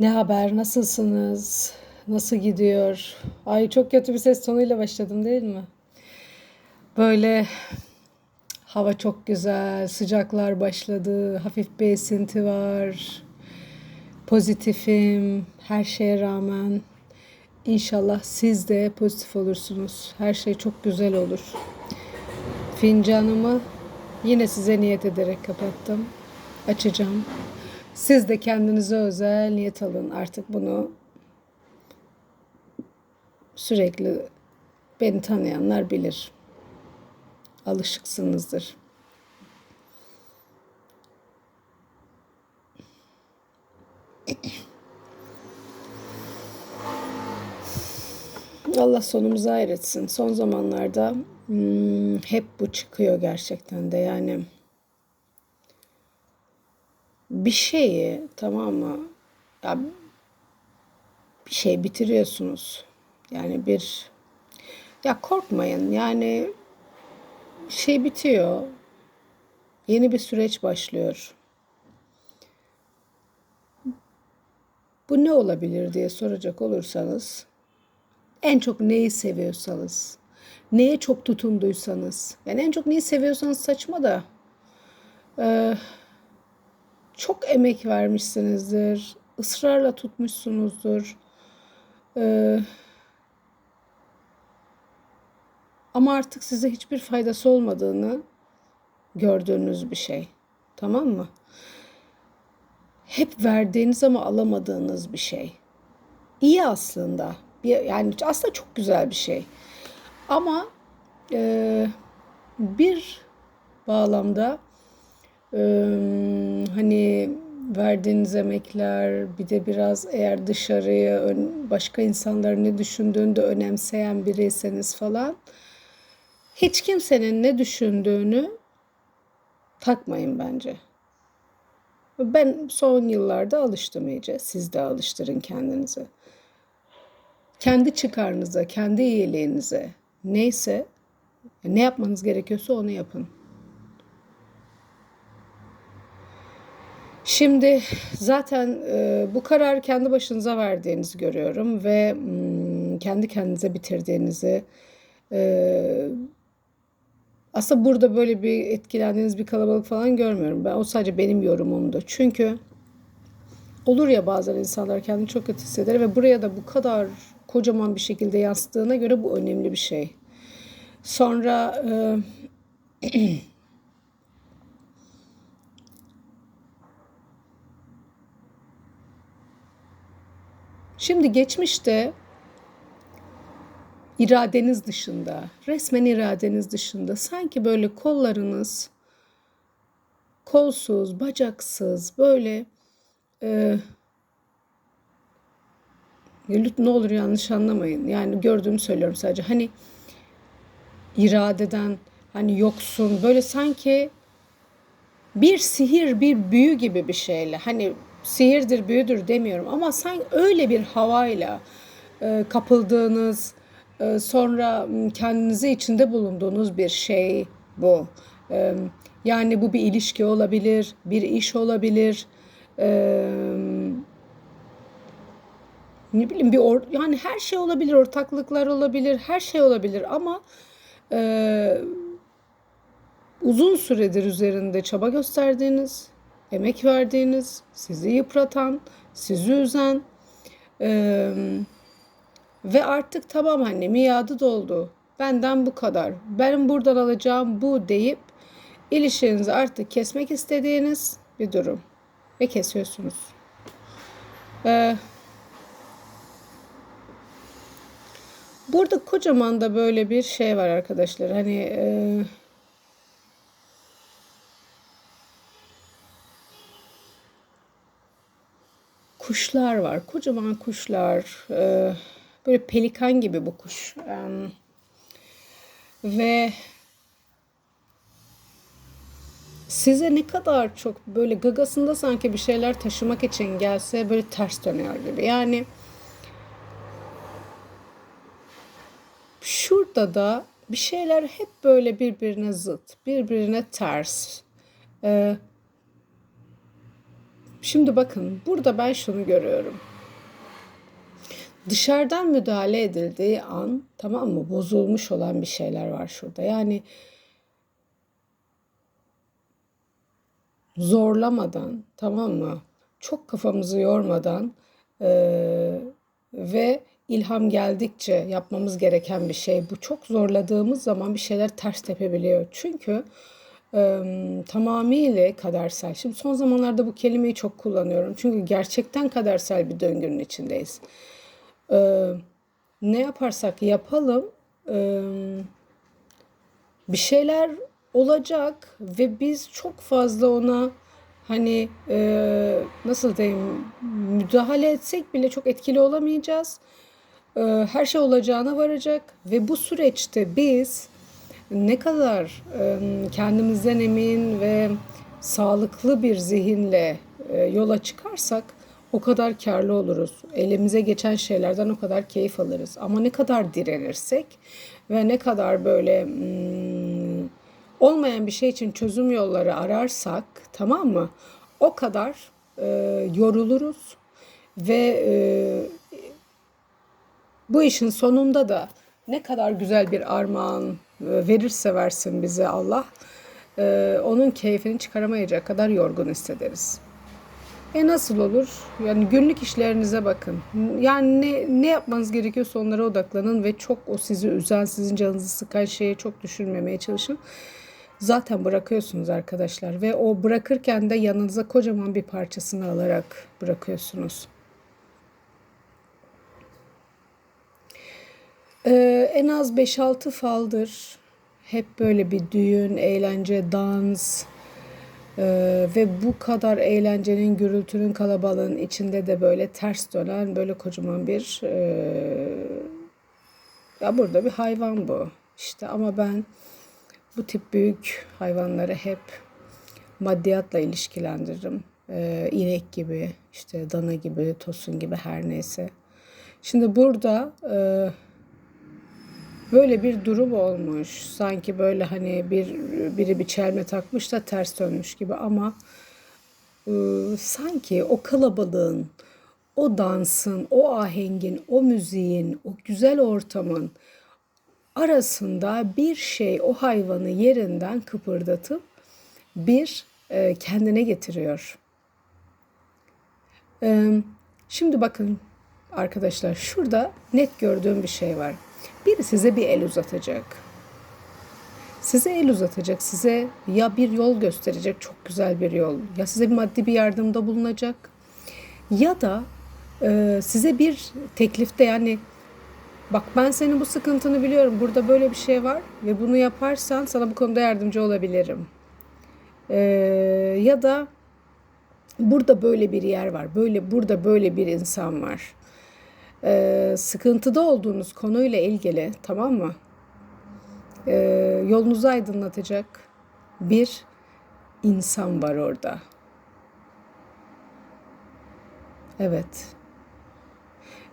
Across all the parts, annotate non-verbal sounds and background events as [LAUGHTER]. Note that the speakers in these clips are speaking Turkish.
Ne haber? Nasılsınız? Nasıl gidiyor? Ay çok kötü bir ses tonuyla başladım değil mi? Böyle hava çok güzel, sıcaklar başladı, hafif bir esinti var. Pozitifim her şeye rağmen. İnşallah siz de pozitif olursunuz. Her şey çok güzel olur. Fincanımı yine size niyet ederek kapattım. Açacağım. Siz de kendinize özel niyet alın. Artık bunu sürekli beni tanıyanlar bilir. Alışıksınızdır. Allah sonumuzu hayretsin. Son zamanlarda hmm, hep bu çıkıyor gerçekten de yani bir şeyi tamam mı? Ya bir şey bitiriyorsunuz. Yani bir ya korkmayın. Yani şey bitiyor. Yeni bir süreç başlıyor. Bu ne olabilir diye soracak olursanız en çok neyi seviyorsanız, neye çok tutunduysanız, yani en çok neyi seviyorsanız saçma da e, çok emek vermişsinizdir, ısrarla tutmuşsunuzdur. E, ama artık size hiçbir faydası olmadığını gördüğünüz bir şey. Tamam mı? Hep verdiğiniz ama alamadığınız bir şey. İyi aslında. Yani aslında çok güzel bir şey. Ama e, bir bağlamda hani verdiğiniz emekler bir de biraz eğer dışarıya başka insanların ne düşündüğünü de önemseyen biriyseniz falan hiç kimsenin ne düşündüğünü takmayın bence. Ben son yıllarda alıştım iyice. Siz de alıştırın kendinizi. Kendi çıkarınıza, kendi iyiliğinize neyse ne yapmanız gerekiyorsa onu yapın. Şimdi zaten e, bu kararı kendi başınıza verdiğinizi görüyorum ve m, kendi kendinize bitirdiğinizi e, aslında burada böyle bir etkilendiğiniz bir kalabalık falan görmüyorum. Ben o sadece benim yorumumdu. Çünkü olur ya bazen insanlar kendini çok kötü hisseder ve buraya da bu kadar kocaman bir şekilde yansıttığına göre bu önemli bir şey. Sonra e, [CLEARS THROAT] Şimdi geçmişte iradeniz dışında, resmen iradeniz dışında sanki böyle kollarınız kolsuz, bacaksız, böyle e, ne olur yanlış anlamayın. Yani gördüğümü söylüyorum sadece. Hani iradeden hani yoksun böyle sanki bir sihir, bir büyü gibi bir şeyle hani sihirdir, büyüdür demiyorum ama sanki öyle bir havayla e, kapıldığınız, e, sonra kendinizi içinde bulunduğunuz bir şey bu. E, yani bu bir ilişki olabilir, bir iş olabilir. E, ne bileyim bir or yani her şey olabilir, ortaklıklar olabilir, her şey olabilir ama e, uzun süredir üzerinde çaba gösterdiğiniz emek verdiğiniz, sizi yıpratan, sizi üzen e, ve artık tamam anne miadı doldu. Benden bu kadar. Benim buradan alacağım bu deyip ilişkinizi artık kesmek istediğiniz bir durum. Ve kesiyorsunuz. Ee, burada kocaman da böyle bir şey var arkadaşlar. Hani e, kuşlar var. Kocaman kuşlar. E, böyle pelikan gibi bu kuş. Ve size ne kadar çok böyle gagasında sanki bir şeyler taşımak için gelse böyle ters dönüyor gibi. Yani şurada da bir şeyler hep böyle birbirine zıt, birbirine ters. Ee, Şimdi bakın burada ben şunu görüyorum. Dışarıdan müdahale edildiği an tamam mı bozulmuş olan bir şeyler var şurada. Yani zorlamadan tamam mı çok kafamızı yormadan eee, ve ilham geldikçe yapmamız gereken bir şey. Bu çok zorladığımız zaman bir şeyler ters tepebiliyor. Çünkü eee, tamamıyla kadersel. Şimdi son zamanlarda bu kelimeyi çok kullanıyorum. Çünkü gerçekten kadersel bir döngünün içindeyiz. Eee, ne yaparsak yapalım eee, bir şeyler olacak ve biz çok fazla ona hani eee, nasıl diyeyim müdahale etsek bile çok etkili olamayacağız. Eee, her şey olacağına varacak ve bu süreçte biz ne kadar kendimizden emin ve sağlıklı bir zihinle yola çıkarsak o kadar karlı oluruz. Elimize geçen şeylerden o kadar keyif alırız. Ama ne kadar direnirsek ve ne kadar böyle hmm, olmayan bir şey için çözüm yolları ararsak tamam mı? O kadar yoruluruz ve bu işin sonunda da ne kadar güzel bir armağan verirse versin bize Allah, e, onun keyfini çıkaramayacak kadar yorgun hissederiz. E nasıl olur? Yani günlük işlerinize bakın. Yani ne, ne yapmanız gerekiyorsa onlara odaklanın ve çok o sizi üzen, sizin canınızı sıkan şeye çok düşünmemeye çalışın. Zaten bırakıyorsunuz arkadaşlar ve o bırakırken de yanınıza kocaman bir parçasını alarak bırakıyorsunuz. Ee, en az 5-6 faldır hep böyle bir düğün, eğlence, dans ee, ve bu kadar eğlencenin, gürültünün, kalabalığın içinde de böyle ters dönen böyle kocaman bir e, ya burada bir hayvan bu. İşte ama ben bu tip büyük hayvanları hep maddiyatla ilişkilendiririm. Ee, inek gibi, işte dana gibi, tosun gibi her neyse. Şimdi burada e, böyle bir durum olmuş. Sanki böyle hani bir biri bir çelme takmış da ters dönmüş gibi ama e, sanki o kalabalığın, o dansın, o ahengin, o müziğin, o güzel ortamın arasında bir şey o hayvanı yerinden kıpırdatıp bir e, kendine getiriyor. E, şimdi bakın arkadaşlar şurada net gördüğüm bir şey var. Biri size bir el uzatacak. Size el uzatacak, size ya bir yol gösterecek, çok güzel bir yol, ya size bir maddi bir yardımda bulunacak, ya da e, size bir teklifte yani bak ben senin bu sıkıntını biliyorum, burada böyle bir şey var ve bunu yaparsan sana bu konuda yardımcı olabilirim. E, ya da burada böyle bir yer var, böyle burada böyle bir insan var e, sıkıntıda olduğunuz konuyla ilgili tamam mı? E, yolunuzu aydınlatacak bir insan var orada. Evet.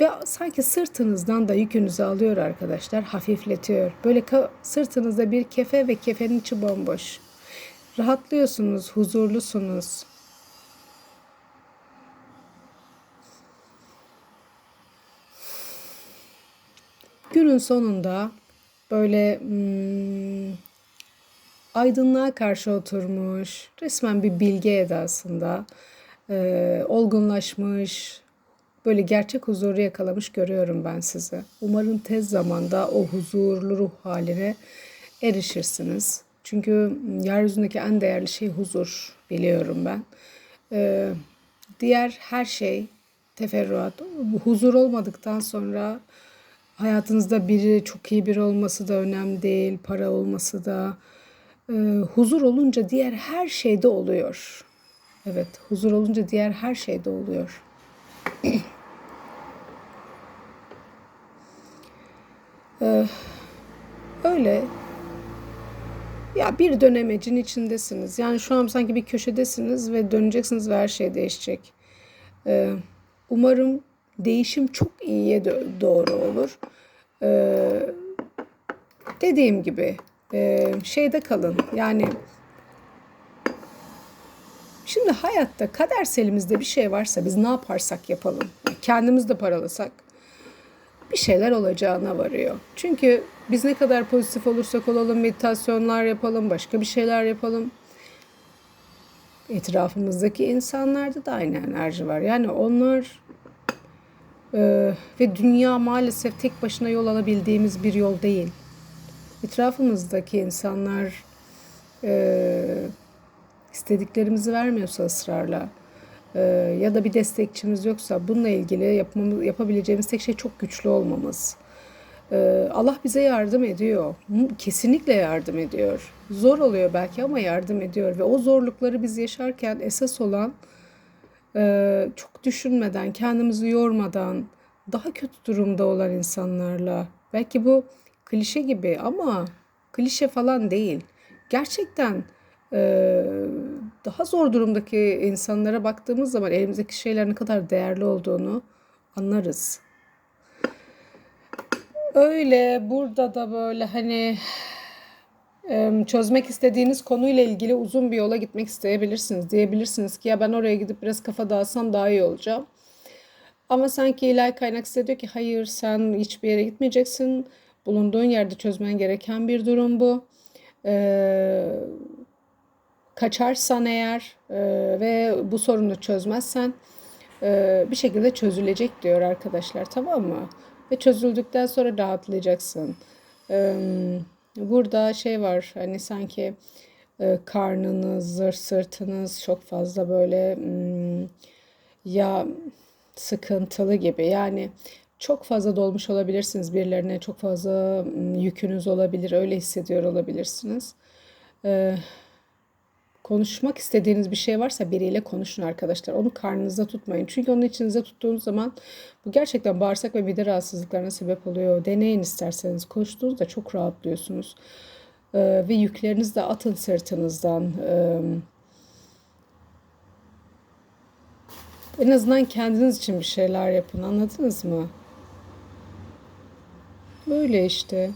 Ve sanki sırtınızdan da yükünüzü alıyor arkadaşlar, hafifletiyor. Böyle sırtınızda bir kefe ve kefenin içi bomboş. Rahatlıyorsunuz, huzurlusunuz. Günün sonunda böyle hmm, aydınlığa karşı oturmuş, resmen bir bilge edasında e, olgunlaşmış, böyle gerçek huzuru yakalamış görüyorum ben sizi. Umarım tez zamanda o huzurlu ruh haline erişirsiniz. Çünkü yeryüzündeki en değerli şey huzur biliyorum ben. Ee, diğer her şey teferruat. Huzur olmadıktan sonra Hayatınızda biri çok iyi biri olması da önemli değil, para olması da. E, huzur olunca diğer her şeyde oluyor. Evet, huzur olunca diğer her şeyde oluyor. [CLEARS THROAT] ee, öyle. Ya bir dönemecin içindesiniz. Yani şu an sanki bir köşedesiniz ve döneceksiniz ve her şey değişecek. Ee, umarım değişim çok iyiye doğru olur. Ee, dediğim gibi e, şeyde kalın yani Şimdi hayatta kaderselimizde bir şey varsa biz ne yaparsak yapalım. Kendimiz de paralasak bir şeyler olacağına varıyor. Çünkü biz ne kadar pozitif olursak olalım, meditasyonlar yapalım, başka bir şeyler yapalım. Etrafımızdaki insanlarda da aynı enerji var. Yani onlar e, ve dünya maalesef tek başına yol alabildiğimiz bir yol değil. Etrafımızdaki insanlar e, istediklerimizi vermiyorsa ısrarla e, ya da bir destekçimiz yoksa bununla ilgili yapmamız, yapabileceğimiz tek şey çok güçlü olmamız. E, Allah bize yardım ediyor. Kesinlikle yardım ediyor. Zor oluyor belki ama yardım ediyor ve o zorlukları biz yaşarken esas olan e, çok düşünmeden, kendimizi yormadan daha kötü durumda olan insanlarla belki bu klişe gibi ama klişe falan değil. Gerçekten daha zor durumdaki insanlara baktığımız zaman elimizdeki şeyler ne kadar değerli olduğunu anlarız. Öyle burada da böyle hani çözmek istediğiniz konuyla ilgili uzun bir yola gitmek isteyebilirsiniz. Diyebilirsiniz ki ya ben oraya gidip biraz kafa dağıtsam daha iyi olacağım. Ama sanki ilahi kaynak size diyor ki hayır sen hiçbir yere gitmeyeceksin. Bulunduğun yerde çözmen gereken bir durum bu. Ee, kaçarsan eğer e, ve bu sorunu çözmezsen e, bir şekilde çözülecek diyor arkadaşlar tamam mı? Ve çözüldükten sonra rahatlayacaksın. E, burada şey var hani sanki e, karnınız, sırtınız çok fazla böyle hmm, ya sıkıntılı gibi yani çok fazla dolmuş olabilirsiniz birilerine çok fazla hmm, yükünüz olabilir öyle hissediyor olabilirsiniz. Ee, konuşmak istediğiniz bir şey varsa biriyle konuşun arkadaşlar. Onu karnınızda tutmayın. Çünkü onu içinizde tuttuğunuz zaman bu gerçekten bağırsak ve mide rahatsızlıklarına sebep oluyor. Deneyin isterseniz. Konuştuğunuzda çok rahatlıyorsunuz. Ee, ve yüklerinizi de atın sırtınızdan. Ee, en azından kendiniz için bir şeyler yapın. Anladınız mı? Böyle işte.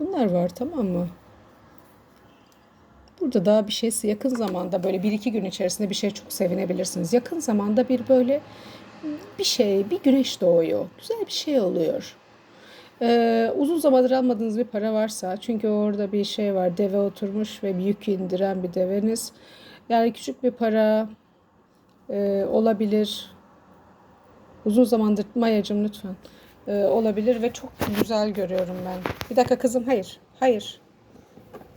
Bunlar var tamam mı? Burada daha bir şeysi yakın zamanda böyle bir iki gün içerisinde bir şey çok sevinebilirsiniz. Yakın zamanda bir böyle bir şey, bir güneş doğuyor. Güzel bir şey oluyor. Ee, uzun zamandır almadığınız bir para varsa çünkü orada bir şey var deve oturmuş ve bir yük indiren bir deveniz. Yani küçük bir para e, olabilir. Uzun zamandır mayacım lütfen. E, olabilir ve çok güzel görüyorum ben. Bir dakika kızım hayır. Hayır.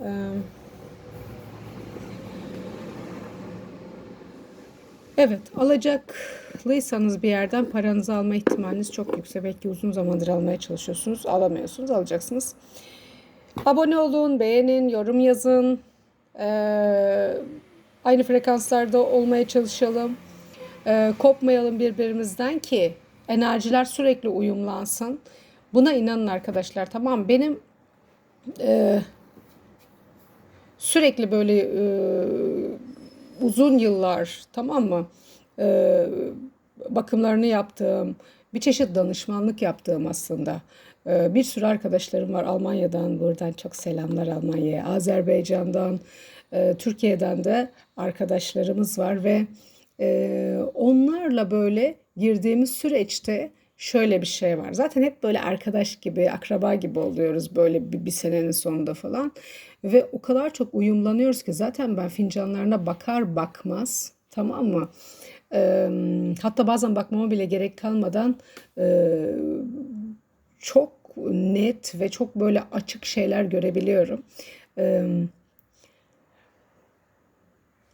Eee Evet, alacaklıysanız bir yerden paranızı alma ihtimaliniz çok yüksek. Belki uzun zamandır almaya çalışıyorsunuz, alamıyorsunuz, alacaksınız. Abone olun, beğenin, yorum yazın. Ee, aynı frekanslarda olmaya çalışalım. Ee, kopmayalım birbirimizden ki enerjiler sürekli uyumlansın. Buna inanın arkadaşlar tamam Benim e, sürekli böyle e, uzun yıllar tamam mı? E, bakımlarını yaptığım bir çeşit danışmanlık yaptığım aslında. E, bir sürü arkadaşlarım var Almanya'dan buradan çok selamlar Almanya'ya. Azerbaycan'dan e, Türkiye'den de arkadaşlarımız var ve e, onlarla böyle girdiğimiz süreçte şöyle bir şey var. Zaten hep böyle arkadaş gibi, akraba gibi oluyoruz böyle bir, bir senenin sonunda falan. Ve o kadar çok uyumlanıyoruz ki zaten ben fincanlarına bakar bakmaz tamam mı? E, hatta bazen bakmama bile gerek kalmadan e, çok net ve çok böyle açık şeyler görebiliyorum. E,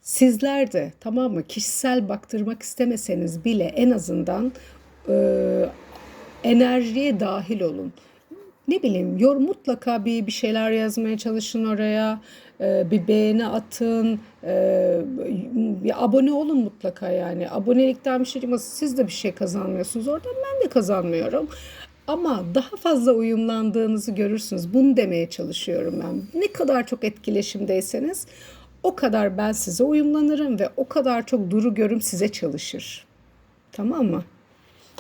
sizler de tamam mı kişisel baktırmak istemeseniz bile en azından e, enerjiye dahil olun. Ne bileyim yor mutlaka bir bir şeyler yazmaya çalışın oraya. E, bir beğeni atın. E, bir abone olun mutlaka yani. Abonelikten bir şey çıkmaz. Siz de bir şey kazanmıyorsunuz. Oradan ben de kazanmıyorum. Ama daha fazla uyumlandığınızı görürsünüz. Bunu demeye çalışıyorum ben. Ne kadar çok etkileşimdeyseniz o kadar ben size uyumlanırım ve o kadar çok duru görüm size çalışır. Tamam mı?